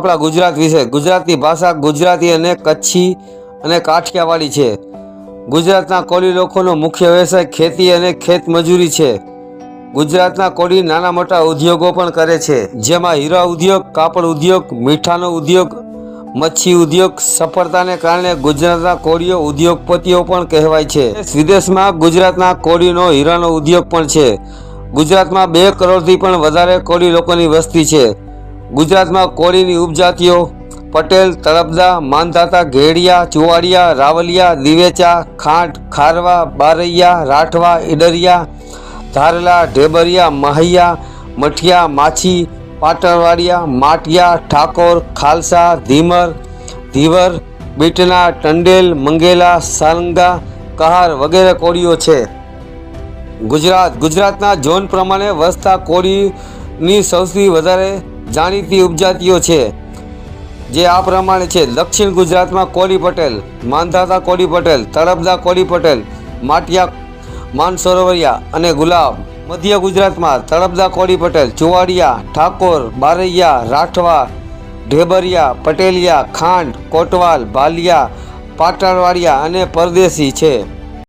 આપણા ગુજરાત વિશે. ગુજરાતની ભાષા ગુજરાતી અને કચ્છી અને કાઠિયાવાડી છે. ગુજરાતના કોળી લોકોનો મુખ્ય વ્યવસાય ખેતી અને ખેતમજૂરી છે. ગુજરાતના કોળી નાના મોટા ઉદ્યોગો પણ કરે છે. જેમાં હીરા ઉદ્યોગ, કાપડ ઉદ્યોગ, મીઠાનો ઉદ્યોગ, મચ્છી ઉદ્યોગ સફળતાને કારણે ગુજરાતના કોળીઓ ઉદ્યોગપતિઓ પણ કહેવાય છે. વિદેશમાં ગુજરાતના કોળીનો, હીરાનો ઉદ્યોગ પણ છે. ગુજરાતમાં બે કરોડથી પણ વધારે કોળી લોકોની વસ્તી છે. ગુજરાતમાં કોળીની ઉપજાતિઓ, પટેલ, તળપદા, માનધાતા, ઘેડિયા, ચુવાડિયા, રાવલિયા, દિવેચા, ખાંટ, ખારવા, બારૈયા, રાઠવા, ઈડરિયા, ધારલા, ઢેબરિયા, મહૈયા, મઠિયા, માછી, પાટણવાડિયા, માટિયા, ઠાકોર, ખાલસા, ધીમર, ધીવર, બીટના, ટંડેલ, મંગેલા સારંગા કહાર વગેરે કોળીઓ છે. ગુજરાત, ગુજરાતના ઝોન પ્રમાણે વસતા કોળીની સૌથી વધારે જાણીતી ઉપજાતિઓ છે. જે આ પ્રમાણે છે. દક્ષિણ ગુજરાતમાં કોળી પટેલ, માંધાતા કોળી પટેલ, તળપદા કોળી પટેલ, માટિયા, માનસરોવરિયા અને ગુલાબ. મધ્ય ગુજરાતમાં તળપદા કોળી પટેલ, ચુવાડિયા, ઠાકોર, બારૈયા, રાઠવા, ઢેબરિયા, પટેલિયા, ખાંડ, કોટવાલ ભાલિયા પાટણવાડિયા અને પરદેશી છે.